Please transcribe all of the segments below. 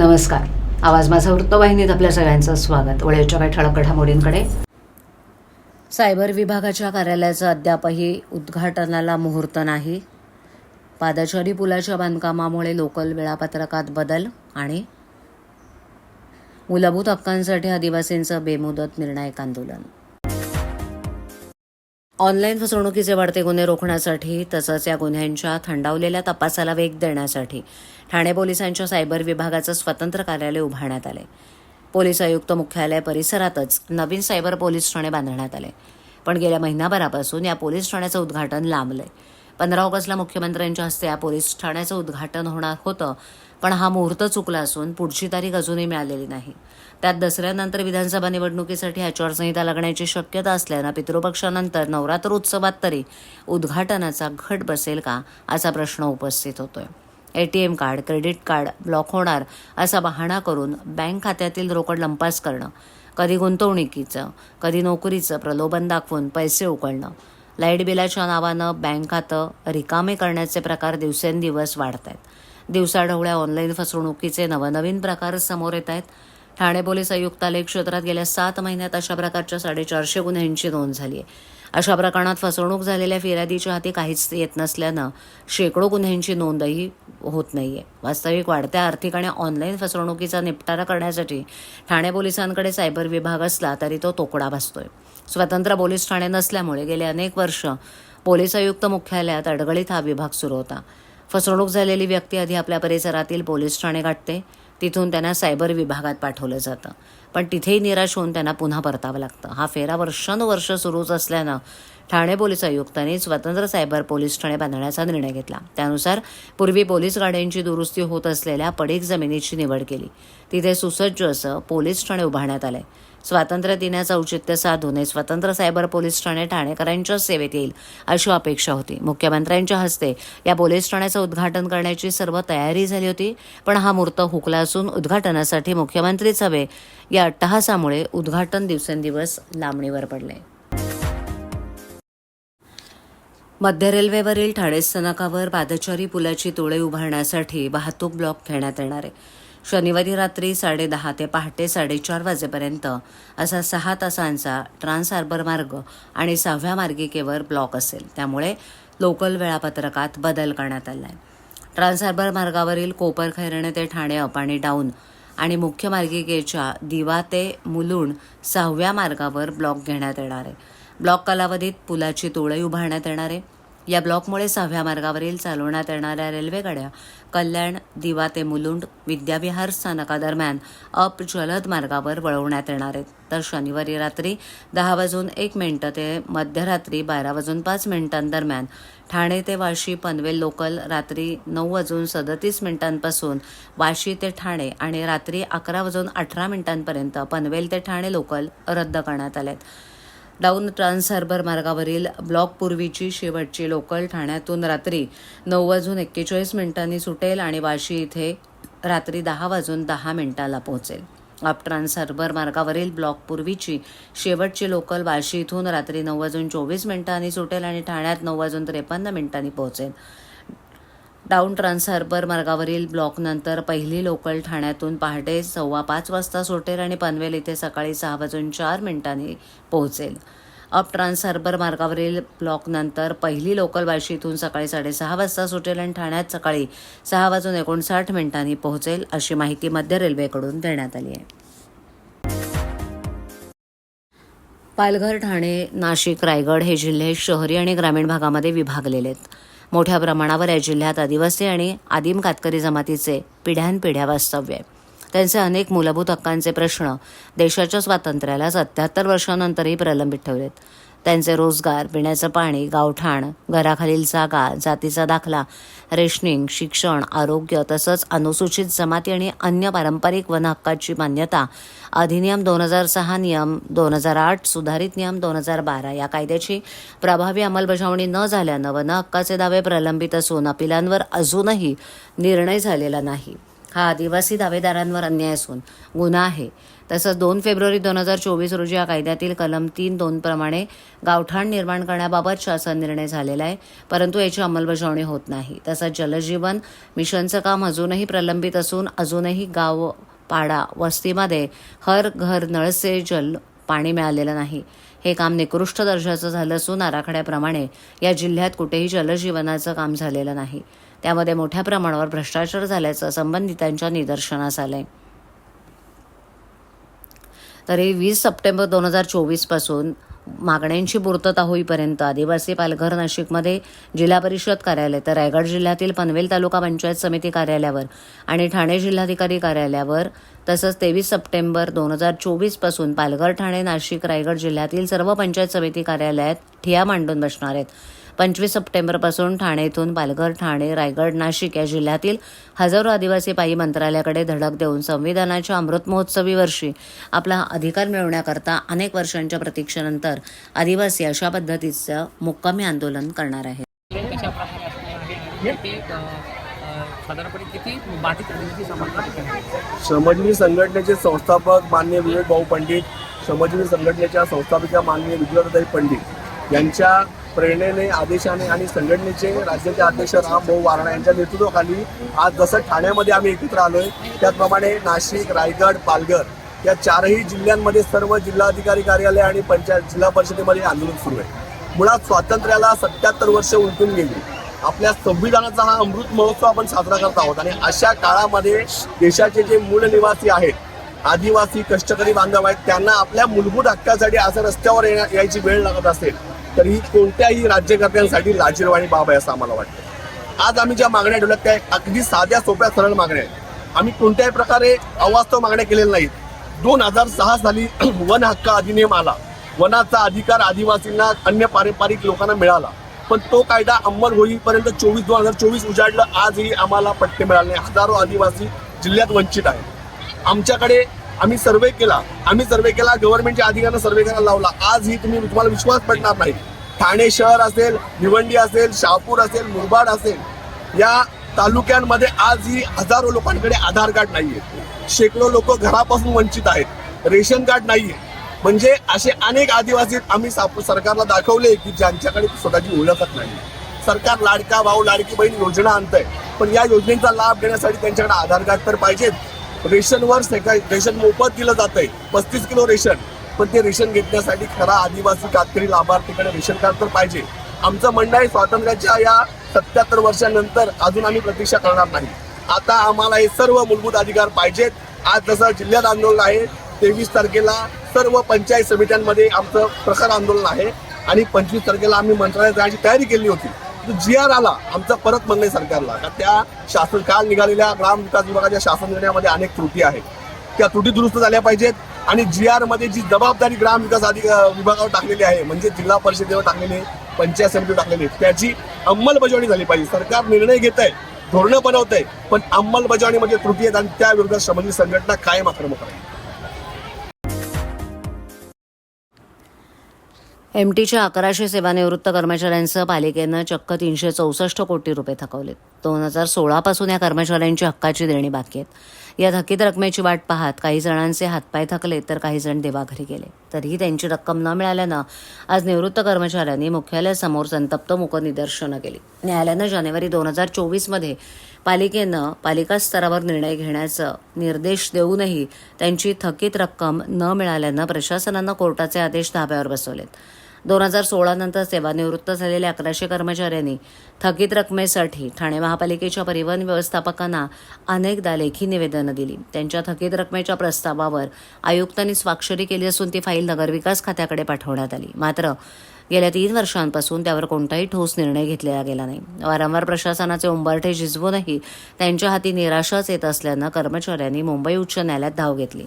नमस्कार. आवाज माझा वृत्तवाहिनीत आपल्या सगळ्यांचं स्वागत. वळेच्या काही ठळक घडामोडींकडे. सायबर विभागाच्या कार्यालयाचं अद्यापही उद्घाटनाला मुहूर्त नाही. पादचारी पुलाच्या बांधकामामुळे लोकल वेळापत्रकात बदल आणि मूलभूत हक्कांसाठी आदिवासींचं बेमुदत निर्णायक आंदोलन. ऑनलाईन फसवणुकीचे वाढते गुन्हे रोखण्यासाठी तसंच या गुन्ह्यांच्या थंडावलेल्या तपासाला वेग देण्यासाठी ठाणे पोलिसांच्या सायबर विभागाचं स्वतंत्र कार्यालय उभारण्यात आले. पोलीस आयुक्त मुख्यालय परिसरातच नवीन सायबर पोलीस ठाणे बांधण्यात आले. पण गेल्या महिनाभरापासून या पोलीस ठाण्याचं उद्घाटन लांबलंय. पंधरा ऑगस्टला मुख्यमंत्र्यांच्या हस्ते या पोलीस ठाण्याचं उद्घाटन होणार होतं पण हा मुहूर्त चुकला असून पुढची तारीख अजूनही मिळालेली नाही. त्यात दसऱ्यानंतर विधानसभा निवडणुकीसाठी आचारसंहिता लागण्याची शक्यता असल्यानं पितृपक्षानंतर नवरात्र उत्सवात तरी उद्घाटनाचा घट बसेल का असा प्रश्न उपस्थित होतोय. ATM card credit card block होणार असा बहाणा करून बँक खात्यातील रोकड लंपास करणं कधी गुंतवणुकीचं कधी नोकरीचं प्रलोभन दाखवून पैसे उकळणं लाइट बिलाच्या नावानं बँक खातं रिकामे करण्याचे प्रकार दिवसेंदिवस वाढत आहेत दिवसाढवळ्या ऑनलाईन फसवणुकीचे नवनवीन प्रकार समोर येत आहेत. ठाणे पोलीस आयुक्तालय क्षेत्रात गेल्या सात महिन्यात अशा प्रकारच्या साडेचारशे गुन्ह्यांची नोंद झाली आहे. अशा प्रकरणात फसवणूक झालेल्या फिर्यादीच्या हाती काहीच येत नसल्यानं शेकडो गुन्ह्यांची नोंदही होत नाही आहे वास्तविक वाढत्या आर्थिक आणि ऑनलाईन फसवणुकीचा निपटारा करण्यासाठी ठाणे पोलिसांकडे सायबर विभाग असला तरी तो तोकडा भासतोय. स्वतंत्र पोलीस ठाणे नसल्यामुळे गेले अनेक वर्ष पोलीस आयुक्त मुख्यालयात अडगळीत हा विभाग सुरू होता. फसवणूक झालेली व्यक्ती आधी आपल्या परिसरातील पोलीस ठाणे गाठते. तिथून त्यांना सायबर विभागात पाठवलं जातं. पण तिथेही निराश होऊन त्यांना पुन्हा परतावं लागतं. हा फेरा वर्षानुवर्ष सुरूच असल्यानं ठाणे पोलीस आयुक्तांनी स्वतंत्र सायबर पोलीस ठाणे बांधण्याचा निर्णय घेतला. त्यानुसार पूर्वी पोलीस गाड्यांची दुरुस्ती होत असलेल्या पडीक जमिनीची निवड केली. तिथे सुसज्ज असं पोलीस ठाणे उभारण्यात आलंय. स्वातंत्र्य दिनाचं औचित्य साधून हे स्वतंत्र सायबर पोलीस ठाणे ठाणेकरांच्या सेवेत येईल अशी अपेक्षा होती. मुख्यमंत्र्यांच्या हस्ते या पोलीस ठाण्याचं उद्घाटन करण्याची सर्व तयारी झाली होती पण हा मुहूर्त हुकला असून उद्घाटनासाठी मुख्यमंत्रीच हवे या अट्टहासामुळे उद्घाटन दिवसेंदिवस लांबणीवर पडले. मध्य रेल्वेवरील ठाणे स्थानकावर पादचारी पुलाची तोळे उभारण्यासाठी वाहतूक ब्लॉक घेण्यात येणार आहे. शनिवारी रात्री साडेदहा ते पहाटे साडेचार वाजेपर्यंत असा सहा तासांचा ट्रान्स हार्बर मार्ग आणि सहाव्या मार्गिकेवर ब्लॉक असेल. त्यामुळे लोकल वेळापत्रकात बदल करण्यात आला आहे ट्रान्स हार्बर मार्गावरील कोपर खैरणे ते ठाणे अप आणि डाऊन आणि मुख्य मार्गिकेच्या दिवा ते मुलुंड सहाव्या मार्गावर ब्लॉक घेण्यात येणार आहे. ब्लॉक कालावधीत पुलाची तोळई उभारण्यात येणार आहे. या ब्लॉकमुळे सहाव्या मार्गावरील चालवण्यात येणाऱ्या रेल्वेगाड्या कल्याण दिवा ते मुलुंड विद्याविहार स्थानकादरम्यान अप जलद मार्गावर वळवण्यात येणार आहेत. तर शनिवारी रात्री दहा वाजून एक मिनिटं ते मध्यरात्री बारा वाजून पाच मिनिटांदरम्यान ठाणे ते वाशी पनवेल लोकल रात्री नऊ वाजून सदतीस मिनिटांपासून वाशी ते ठाणे आणि रात्री अकरा वाजून अठरा मिनिटांपर्यंत पनवेल ते ठाणे लोकल रद्द करण्यात आलेत. डाऊन ट्रान्स हार्बर मार्गावरील ब्लॉक पूर्वीची शेवटची लोकल ठाण्यातून रात्री नऊ वाजून एक्केचाळीस मिनिटांनी सुटेल आणि वाशी इथे रात्री दहा वाजून दहा मिनिटाला पोहोचेल. अप ट्रान्स हार्बर मार्गावरील ब्लॉक पूर्वीची शेवटची लोकल वाशी इथून रात्री नऊ वाजून चोवीस मिनिटांनी सुटेल आणि ठाण्यात नऊ वाजून त्रेपन्न मिनिटांनी पोहोचेल. डाऊन ट्रान्स हार्बर मार्गावरील ब्लॉकनंतर पहिली लोकल ठाण्यातून पहाटे सव्वा पाच वाजता सुटेल आणि पनवेल इथे सकाळी सहा वाजून चार मिनिटांनी पोहोचेल. अप ट्रान्स हार्बर मार्गावरील ब्लॉकनंतर पहिली लोकल वाशीतून सकाळी साडेसहा वाजता सुटेल आणि ठाण्यात सकाळी सहा वाजून एकोणसाठ मिनिटांनी पोहोचेल अशी माहिती मध्य रेल्वेकडून देण्यात आली आहे. पालघर ठाणे नाशिक रायगड हे जिल्हे शहरी आणि ग्रामीण भागामध्ये विभागलेले आहेत. मोठ्या प्रमाणावर या जिल्ह्यात आदिवासी आणि आदिम कातकरी जमातीचे पिढ्यानपिढ्या वास्तव्य आहे. त्यांचे अनेक मूलभूत हक्कांचे प्रश्न देशाच्या स्वातंत्र्याला सत्याहत्तर वर्षांनंतरही प्रलंबित ठेवलेत. त्यांचे रोजगार पिण्याचं पाणी गावठाण घराखालील जागा जातीचा दाखला रेशनिंग शिक्षण आरोग्य तसंच अनुसूचित जमाती आणि अन्य पारंपरिक वन हक्काची मान्यता अधिनियम दोन हजार सहा नियम दोन हजार आठ सुधारित नियम दोन हजार बारा या कायद्याची प्रभावी अंमलबजावणी न झाल्यानं वन हक्काचे दावे प्रलंबित असून अपिलांवर अजूनही निर्णय झालेला नाही. हा आदिवासी दावेदारांवर अन्याय असून गुन्हा आहे. तसंच दोन फेब्रुवारी दोन हजार चोवीस रोजी या कायद्यातील कलम तीन दोनप्रमाणे गावठाण निर्माण करण्याबाबत शासन निर्णय झालेला आहे. परंतु याची अंमलबजावणी होत नाही. तसंच जलजीवन मिशनचं काम अजूनही प्रलंबित असून अजूनही गाव पाडा वस्तीमध्ये हर घर नळसे जल पाणी मिळालेलं नाही. हे काम निकृष्ट दर्जाचं झालं असून आराखड्याप्रमाणे या जिल्ह्यात कुठेही जलजीवनाचं काम झालेलं नाही. त्यामध्ये मोठ्या प्रमाणावर भ्रष्टाचार झाल्याचं संबंधितांच्या निदर्शनास आलंय. तरी वीस सप्टेंबर दोन हजार चोवीसपासून मागण्यांची पूर्तता होईपर्यंत आदिवासी पालघर नाशिकमध्ये जिल्हा परिषद कार्यालय तर रायगड जिल्ह्यातील पनवेल तालुका पंचायत समिती कार्यालयावर आणि ठाणे जिल्हाधिकारी कार्यालयावर तसंच तेवीस सप्टेंबर दोन हजार चोवीसपासून पालघर ठाणे नाशिक रायगड जिल्ह्यातील सर्व पंचायत समिती कार्यालयात ठिया मांडून बसणार आहेत. पंचवीस सप्टेंबरपासून ठाणे इथून पालघर ठाणे रायगड नाशिक या जिल्ह्यातील हजारो आदिवासी पायी मंत्रालयाकडे धडक देऊन संविधानाच्या अमृत महोत्सवी वर्षी आपला अधिकार मिळवण्याकरता अनेक वर्षांच्या प्रतीक्षेनंतर आदिवासी अशा पद्धतीचं मुक्कामी आंदोलन करणार आहेत. आहे साधारणपणे किती बाधित श्रमजीवी संघटनेचे संस्थापक मान्य विवेक भाऊ पंडित श्रमजीवी संघटनेच्या संस्थापिका मान्य विद्याताई पंडित यांच्या प्रेरणेने आदेशाने आणि संघटनेचे राज्याचे अध्यक्ष राम भाऊ वारणा यांच्या नेतृत्वाखाली आज जसं ठाण्यामध्ये आम्ही एकत्र आलोय त्याचप्रमाणे नाशिक रायगड पालघर या चारही जिल्ह्यांमध्ये सर्व जिल्हाधिकारी कार्यालय आणि पंचायत जिल्हा परिषदेमध्ये आंदोलन सुरू आहे. मुळात स्वातंत्र्याला सत्याहत्तर वर्ष उलटून गेली. आपल्या संविधानाचा हा अमृत महोत्सव आपण साजरा करत आहोत आणि अशा काळामध्ये देशाचे जे मूळ निवासी आहेत आदिवासी कष्टकरी बांधव आहेत त्यांना आपल्या मूलभूत हक्कासाठी असं रस्त्यावर यायची वेळ लागत असेल. तर ही कोणत्याही राज्यकर्त्यांसाठी लाजीरवाणी बाब आहे असं आम्हाला वाटतं. आज आम्ही ज्या मागण्या ठेवल्यात त्या अगदी साध्या सोप्या सरळ मागण्या आहेत. आम्ही कोणत्याही प्रकारे अवास्तव मागण्या केलेल्या नाहीत. दोन हजार सहा साली वन हक्क अधिनियम आला. वनाचा अधिकार आदिवासींना अन्य पारंपरिक लोकांना मिळाला. पण तो कायदा अंमल होईपर्यंत चोवीस दोन हजार चोवीस उजाडलं आजही आम्हाला पट्टे मिळाले हजारो आदिवासी जिल्ह्यात वंचित आहेत. आमच्याकडे आम्ही सर्वे केला. आम्ही सर्वे केला गव्हर्नमेंटच्या अधिकाऱ्यांना सर्वे करायला लावला. आजही तुम्ही तुम्हाला विश्वास पडणार नाही. ठाणे शहर असेल भिवंडी असेल शहापूर असेल मुरबाड असेल या तालुक्यांमध्ये आज ही हजारो लोकांकडे आधार कार्ड नाहीये. शेकडो लोक घरापासून वंचित आहेत. रेशन कार्ड नाहीये. म्हणजे असे अनेक आदिवासी आम्ही साप- सरकारला दाखवले की ज्यांच्याकडे स्वतःची ओळखच नाही. सरकार लाडका भाऊ लाडकी बहीण योजना आहे पण या योजनेचा लाभ घेण्यासाठी त्यांच्याकडे आधार कार्ड तर पाहिजेत रेशनवर रेशन मोफत दिलं जातंय. पस्तीस किलो रेशन. पण ते रेशन घेतण्यासाठी खरा आदिवासी कातकरी लाभार्थीकडे रेशन कार्ड तर पाहिजे. आमचं म्हणणं आहे स्वातंत्र्याच्या या सत्याहत्तर वर्षानंतर अजून आम्ही प्रतीक्षा करणार नाही. आता आम्हाला हे सर्व मूलभूत अधिकार पाहिजेत. आज जसं जिल्ह्यात आंदोलन आहे तेवीस तारखेला सर्व पंचायत समित्यांमध्ये आमचं प्रखर आंदोलन आहे. आणि पंचवीस तारखेला आम्ही मंत्रालयात जाण्याची तयारी केली होती. जी आर आला आमचा परत म्हणणं आहे सरकारला. का त्या शासन काल निघालेल्या ग्राम विकास विभागाच्या शासन निर्णयामध्ये अनेक त्रुटी आहेत. त्या त्रुटी दुरुस्त झाल्या पाहिजेत आणि जी आरमध्ये जी जबाबदारी ग्राम विकास अधिक विभागावर टाकलेली आहे म्हणजे जिल्हा परिषदेवर टाकलेली आहे, पंचायत समितीवर टाकलेली आहे, त्याची अंमलबजावणी झाली पाहिजे. सरकार निर्णय घेत आहे धोरणं बनवत आहे पण अंमलबजावणीमध्ये त्रुटी आहेत आणि त्या विरोधात संबंधित संघटना कायम आक्रमक आहे. एम टीच्या अकराशे सेवानिवृत्त कर्मचाऱ्यांसह पालिकेनं चक्क तीनशे चौसष्ट कोटी रुपये थकवलेत. दोन हजार सोळापासून या कर्मचाऱ्यांची हक्काची देणी बाकी आहेत. या थकीत रकमेची वाट पाहत काही जणांचे हातपाय थकले तर काही जण देवाघरी गेले. तरीही त्यांची रक्कम न मिळाल्यानं आज निवृत्त कर्मचाऱ्यांनी मुख्यालयासमोर संतप्त मुक निदर्शनं केली. न्यायालयानं जानेवारी दोन हजार चोवीसमध्ये पालिकेनं पालिका स्तरावर निर्णय घेण्याचं निर्देश देऊनही त्यांची थकीत रक्कम न मिळाल्यानं प्रशासनानं कोर्टाचे आदेश धाब्यावर बसवलेत. दोन हजार सोळानंतर सेवानिवृत्त झालेल्या अकराशे कर्मचाऱ्यांनी थकीत रकमेसाठी ठाणे महापालिकेच्या परिवहन व्यवस्थापकांना अनेकदा लेखी निवेदनं दिली. त्यांच्या थकीत रकमेच्या प्रस्तावावर आयुक्तांनी स्वाक्षरी केली असून ती फाईल नगरविकास खात्याकडे पाठवण्यात आली. मात्र गेल्या तीन वर्षांपासून त्यावर कोणताही ठोस निर्णय घेतलेला गेला नाही. वारंवार प्रशासनाचे उंबरठे झिजवूनही त्यांच्या हाती निराशाच येत असल्यानं कर्मचाऱ्यांनी मुंबई उच्च न्यायालयात धाव घेतली.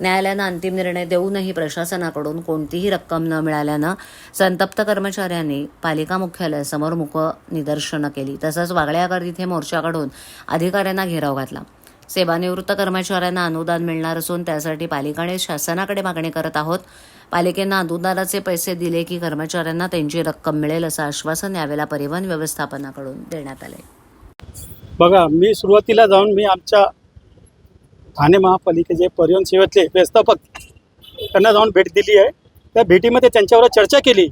न्यायालयानं अंतिम निर्णय देऊनही प्रशासनाकडून कोणतीही रक्कम न मिळाल्यानं संतप्त कर्मचाऱ्यांनी पालिका मुख्यालयासमोर मुक निदर्शनं केली. तसंच वागळ्याकर तिथे मोर्चाकडून अधिकाऱ्यांना घेराव घातला. सेवानिवृत्त कर्मचाऱ्यांना अनुदान मिळणार असून त्यासाठी पालिकाने शासनाकडे मागणी करत आहोत. पालिकेनं अनुदानाचे पैसे दिले की कर्मचाऱ्यांना त्यांची रक्कम मिळेल असं आश्वासन यावेळेला परिवहन व्यवस्थापनाकडून देण्यात आले बघा मी सुरुवातीला जाऊन मी आमच्या ठाणे महापालिकेचे परिवहन सेवेतले व्यवस्थापक त्यांना जाऊन भेट दिली आहे. त्या भेटीमध्ये त्यांच्यावर चर्चा केली.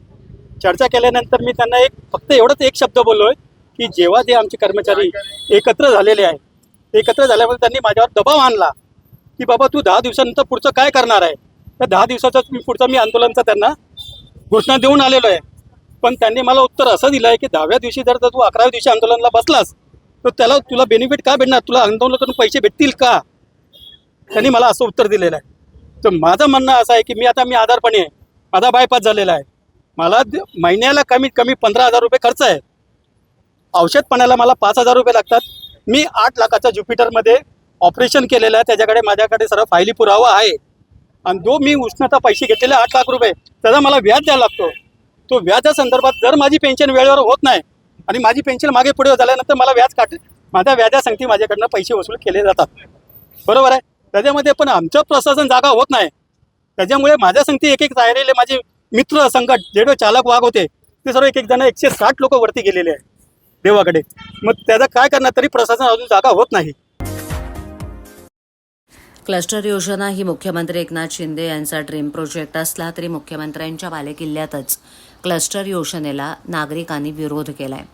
चर्चा केल्यानंतर मी त्यांना एक फक्त एवढंच एक शब्द बोललो आहे की जेव्हा ते आमचे कर्मचारी एकत्र झालेले आहे एकत्र झाल्यामुळे त्यांनी माझ्यावर दबाव आणला की बाबा तू दहा दिवसानंतर पुढचं काय करणार आहे? तर दहा दिवसाचाच मी पुढचं मी आंदोलनचा त्यांना घोषणा देऊन आलेलो आहे. पण त्यांनी मला उत्तर असं दिलं आहे की दहाव्या दिवशी जर तू अकराव्या दिवशी आंदोलनाला बसलास तर त्याला तुला बेनिफिट का भेटणार? तुला आंदोलन करून पैसे भेटतील का? त्यांनी मला असं उत्तर दिलेलं आहे. तर माझं म्हणणं असं आहे की मी आता मी आधारपणी आहे. माझा बायपास झालेला आहे. मला द- महिन्याला कमीत कमी पंधरा हजार रुपये खर्च आहे. औषधपणाला मला पाच हजार रुपये लागतात. मी आठ लाखाचा ज्युपिटरमध्ये ऑपरेशन केलेलं आहे. त्याच्याकडे माझ्याकडे सर्व फायली पुरावा आहे. आणि जो मी उष्णता पैसे घेतलेले आठ लाख रुपये त्याचा मला व्याज द्यायला लागतो. तो व्याजा संदर्भात जर माझी पेन्शन वेळेवर होत नाही आणि माझी पेन्शन मागे पुढे झाल्यानंतर मला व्याज काट माझ्या व्याजासंगती माझ्याकडनं पैसे वसूल केले जातात. बरोबर आहे? त्याच्यामध्ये पण आमचं प्रशासन जागा होत नाही. त्याच्यामुळे माझ्या संगती एक एक राहिलेले माझे मित्र संकट जे चालक वाघ होते ते सर्व एक एक जण एकशे साठ लोक वरती गेलेले आहेत देवाकडे. मग त्याचा काय करणार तरी प्रशासन अजून जागा होत नाही. क्लस्टर योजना ही मुख्यमंत्री एकनाथ शिंदे यांचा ड्रीम प्रोजेक्ट असला तरी मुख्यमंत्र्यांच्या बालेकिल्ल्यातच क्लस्टर योजनेला नागरिकांनी विरोध केलाय.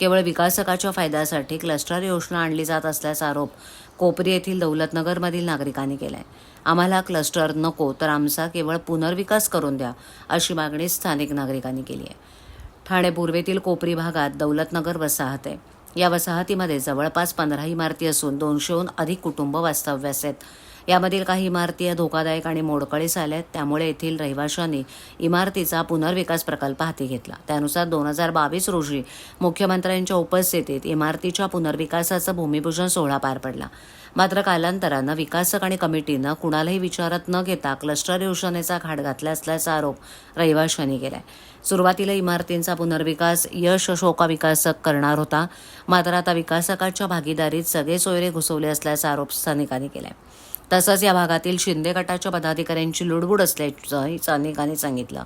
केवळ विकासकाच्या फायद्यासाठी क्लस्टर योजना आणली जात असल्याचा आरोप कोपरी येथील दौलतनगरमधील नागरिकांनी केलाय. आम्हाला क्लस्टर नको तर आमचा केवळ पुनर्विकास करून द्या अशी मागणी स्थानिक नागरिकांनी केली आहे. ठाणे पूर्वेतील कोपरी भागात दौलतनगर वसाहत आहे. या वसाहतीमध्ये जवळपास पंधरा इमारती असून दोनशेहून अधिक कुटुंब वास्तव्यास आहेत. यामधील काही इमारती या धोकादायक आणि मोडकळीस आल्या आहेत त्यामुळे येथील रहिवाशांनी इमारतीचा पुनर्विकास प्रकल्प हाती घेतला. त्यानुसार दोन हजार बावीस रोजी मुख्यमंत्र्यांच्या उपस्थितीत इमारतीच्या पुनर्विकासाचा भूमिपूजन सोहळा पार पडला. मात्र कालांतरानं विकासक आणि कमिटीनं कुणालाही विचारात न घेता क्लस्टर योजनेचा घाट घातला असल्याचा आरोप रहिवाशांनी केलाय. सुरुवातीला इमारतींचा पुनर्विकास यश शोका विकासक करणार होता. मात्र आता विकासकाच्या भागीदारीत सगळे सोयरे घुसवले असल्याचा आरोप स्थानिकांनी केलाय. तसंच या भागातील शिंदे गटाच्या पदाधिकाऱ्यांची लुडबुड असल्याचं स्थानिकांनी सांगितलं.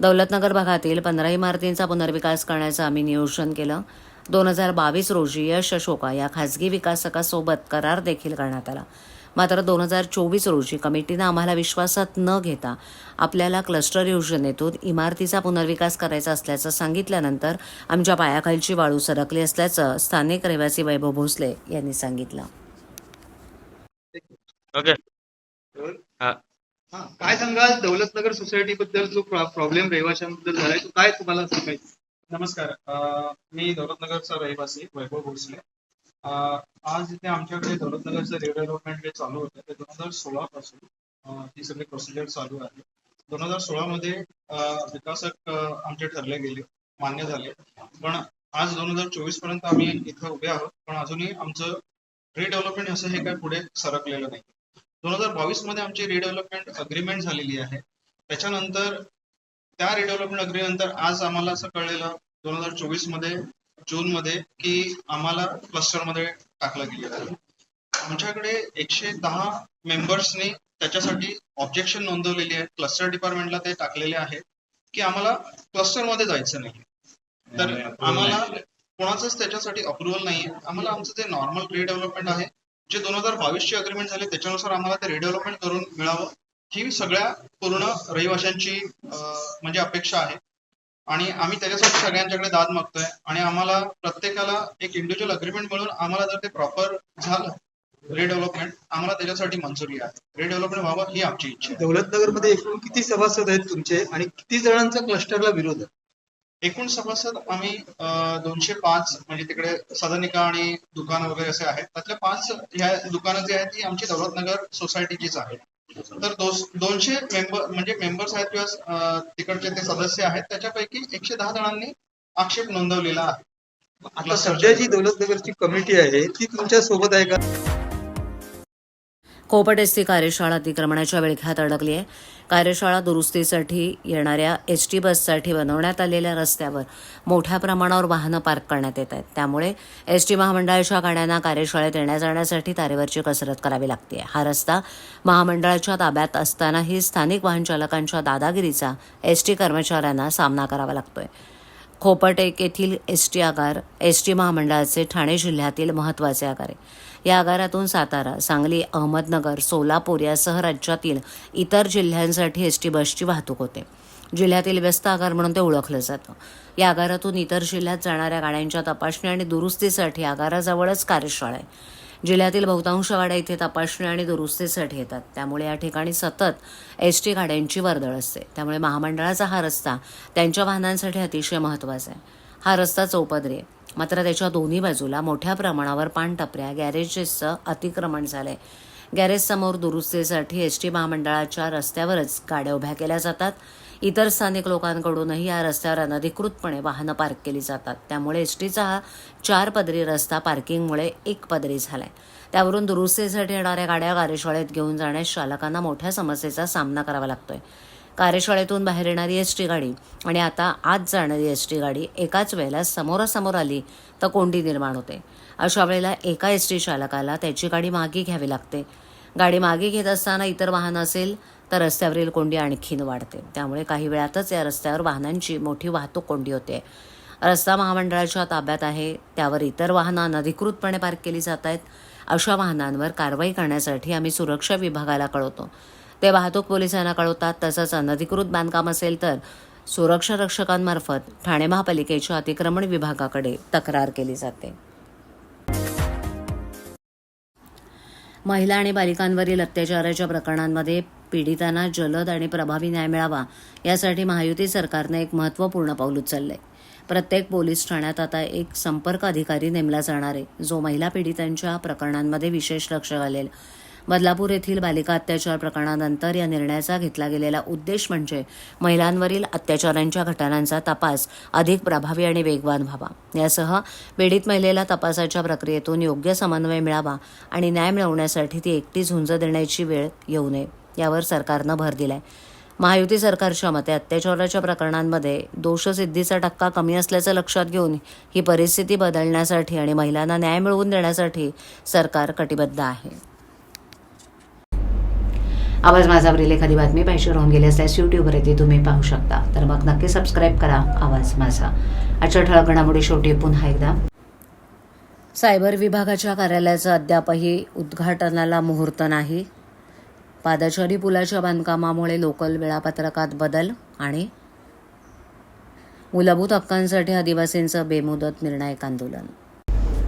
दौलतनगर भागातील पंधरा इमारतींचा पुनर्विकास करण्याचं आम्ही नियोजन केलं. दोन हजार बावीस रोजी यश अशोका या खासगी विकासकासोबत करार देखील करण्यात आला. मात्र दोन हजार चोवीस रोजी कमिटीनं आम्हाला विश्वासात न घेता आपल्याला क्लस्टर योजनेतून इमारतीचा पुनर्विकास करायचा असल्याचं सांगितल्यानंतर आमच्या पायाखालची वाळू सरकली असल्याचं स्थानिक रहिवासी वैभव भोसले यांनी सांगितलं. ओके. हा. काय सांगाल? दौलतनगर सोसायटी बद्दल जो प्रॉब्लेम रहिवाशांबद्दल झालाय तो काय तुम्हाला सांगायचं? नमस्कार. अ, मी दौलतनगरचा रहिवासी वैभव भोसले. अ, आज इथे आमच्याकडे दौलतनगरचं रिडेव्हलपमेंट जे चालू होतं ते दोन हजार सोळा पासून अ, ती सगळी प्रोसिजर चालू आहे. दोन हजार सोळा मध्ये अ, विकासक अ, आमचे ठरले गेले मान्य झाले. पण आज दोन हजार चोवीसपर्यंत आम्ही इथं उभे आहोत पण अजूनही आमचं रिडेव्हलपमेंट असं हे काय पुढे सरकलेलं नाही. दोन हजार बावीसमध्ये आमची रिडेव्हलपमेंट अग्रीमेंट झालेली आहे. त्याच्यानंतर त्या रिडेव्हलपमेंट अग्री नंतर आज आम्हाला असं कळलेलं दोन हजार चोवीसमध्ये जून मध्ये की आम्हाला क्लस्टरमध्ये टाकलं गेलेलं आहे. आमच्याकडे एकशे दहा मेंबर्सनी त्याच्यासाठी ऑब्जेक्शन नोंदवलेली आहे. क्लस्टर डिपार्टमेंटला ते टाकलेले आहे की आम्हाला क्लस्टरमध्ये जायचं नाही. तर आम्हाला कोणाचंच त्याच्यासाठी अप्रुव्हल नाही आहे आम्हाला आमचं जे नॉर्मल रिडेव्हलपमेंट आहे जे दोन हजार बावीसची अग्रीमेंट झाले त्याच्यानुसार आम्हाला ते रिडेव्हलपमेंट करून मिळावं. ही सगळ्या पूर्ण रहिवाशांची म्हणजे अपेक्षा आहे. आणि आम्ही त्याच्यासाठी सगळ्यांच्याकडे दाद मागतोय. आणि आम्हाला प्रत्येकाला एक इंडिव्हिज्युअल अग्रीमेंट मिळून आम्हाला जर ते प्रॉपर झालं रिडेव्हलपमेंट आम्हाला त्याच्यासाठी मंजुरी आहे. रिडेव्हलपमेंट व्हावं ही आमची इच्छा आहे. दौलतनगरमध्ये एकूण किती सभासद आहेत तुमचे? आणि किती जणांचा क्लस्टरला विरोध आहे? एकूण सभासद आम्ही दोनशे पाच म्हणजे तिकडे सदनिका आणि दुकान वगैरे असे आहेत. त्यातल्या पाच ह्या दुकानं जी आहेत ती आमची दौलतनगर सोसायटीचीच आहेत. तर दोनशे मेंबर म्हणजे मेंबर्स आहेत किंवा तिकडचे ते सदस्य आहेत. त्याच्यापैकी एकशे दहा जणांनी आक्षेप नोंदवलेला आहे. आता सध्या जी दौलतनगरची कमिटी आहे ती तुमच्यासोबत आहे का? खोपट एस टी कार्यशाळा अतिक्रमणाच्या विळख्यात अडकली आहे. कार्यशाळा दुरुस्तीसाठी येणाऱ्या एस टी बससाठी बनवण्यात आलेल्या रस्त्यावर मोठ्या प्रमाणावर वाहनं पार्क करण्यात येत आहेत. त्यामुळे एस टी महामंडळाच्या गाड्यांना कार्यशाळेत येण्या जाण्यासाठी तारेवरची कसरत करावी लागते. हा रस्ता महामंडळाच्या ताब्यात असतानाही स्थानिक वाहन चालकांच्या दादागिरीचा एस टी कर्मचाऱ्यांना सामना करावा लागतोय. खोपट एक येथील एस टी आगार एस टी महामंडळाचे ठाणे जिल्ह्यातील महत्त्वाचे आगार आहे. या आगारातून सातारा सांगली अहमदनगर सोलापूर यासह राज्यातील इतर जिल्ह्यांसाठी एस टी बसची वाहतूक होते. जिल्ह्यातील व्यस्त आगार म्हणून ते ओळखलं जातं. या आगारातून इतर जिल्ह्यात जाणाऱ्या गाड्यांच्या तपासणी आणि दुरुस्तीसाठी आगाराजवळच कार्यशाळा आहे. जिल्ह्यातील बहुतांश गाड्या इथे तपासणी आणि दुरुस्तीसाठी येतात. त्यामुळे या ठिकाणी सतत एस टी गाड्यांची वर्दळ असते. त्यामुळे महामंडळाचा हा रस्ता त्यांच्या वाहनांसाठी अतिशय महत्त्वाचा आहे. हा रस्ता चौपदरी आहे मात्र त्याच्या दोन्ही बाजूला मोठ्या प्रमाणावर पाणटपऱ्या गॅरेजेसचं अतिक्रमण झालंय. गॅरेजसमोर दुरुस्तीसाठी एस टी महामंडळाच्या रस्त्यावरच गाड्या उभ्या केल्या जातात. इतर स्थानिक लोकांकडूनही या रस्त्यावर अनधिकृतपणे वाहनं पार्क केली जातात. त्यामुळे एस टीचा हा चार पदरी रस्ता पार्किंगमुळे एक पदरी झालाय. त्यावरून दुरुस्तीसाठी येणाऱ्या गाड्या कार्यशाळेत घेऊन जाण्यास चालकांना मोठ्या समस्येचा सामना करावा लागतोय. कार्यशाळेतून बाहेर येणारी एस टी गाडी आणि आता आत जाणारी एस टी गाडी एकाच वेळेला समोरासमोर आली तर कोंडी निर्माण होते. अशा वेळेला एका एस टी चालकाला त्याची गाडी मागे घ्यावी लागते. गाडी मागे घेत असताना इतर वाहन असेल तर रस्त्यावरील कोंडी आणखीन वाढते. त्यामुळे काही वेळातच या रस्त्यावर वाहनांची मोठी वाहतूक कोंडी होते. रस्ता महामंडळाच्या ताब्यात आहे. त्यावर इतर वाहनं अनधिकृतपणे पार्क केली जात आहेत. अशा वाहनांवर कारवाई करण्यासाठी आम्ही सुरक्षा विभागाला कळवतो. ते वाहतूक पोलिसांना कळवतात. तसंच अनधिकृत बांधकाम असेल तर सुरक्षा रक्षकांमार्फत ठाणे महापालिकेच्या अतिक्रमण विभागाकडे तक्रार केली जाते. महिला आणि बालिकांवरील अत्याचाराच्या प्रकरणांमध्ये पीडितांना जलद आणि प्रभावी न्याय मिळावा यासाठी महायुती सरकारनं एक महत्त्वपूर्ण पाऊल उचललंय. प्रत्येक पोलीस ठाण्यात आता एक संपर्क अधिकारी नेमला जाणार आहे जो महिला पीडितांच्या प्रकरणांमध्ये विशेष लक्ष घालेल. बदलापूर येथील बालिका अत्याचार प्रकरणानंतर या निर्णयाचा घेतला गेलेला उद्देश म्हणजे महिलांवरील अत्याचारांच्या घटनांचा तपास अधिक प्रभावी आणि वेगवान व्हावा. यासह पीडित महिलेला तपासाच्या प्रक्रियेतून योग्य समन्वय मिळावा आणि न्याय मिळवण्यासाठी ती एकटी झुंज देण्याची वेळ येऊ नये यावर सरकारनं भर दिलाय. महायुती सरकारच्या मते अत्याचाराच्या प्रकरणांमध्ये दोषसिद्धीचा टक्का कमी असल्याचं लक्षात घेऊन ही परिस्थिती बदलण्यासाठी आणि महिलांना न्याय मिळवून देण्यासाठी सरकार कटिबद्ध आहे. आवाज माझावरील एखादी बातमी पाहिजे राहून गेली असल्यास यूट्यूबवर येते तुम्ही पाहू शकता. तर मग नक्की सबस्क्राईब करा. आवाज माझा. आजच्या ठळक घडामोडी शेवटी पुन्हा एकदा. सायबर विभागाच्या कार्यालयाचं अद्यापही उद्घाटनाला मुहूर्त नाही. पादचारी पुलाच्या बांधकामामुळे लोकल वेळापत्रकात बदल आणि मूलभूत हक्कांसाठी आदिवासींचं बेमुदत निर्णायक आंदोलन.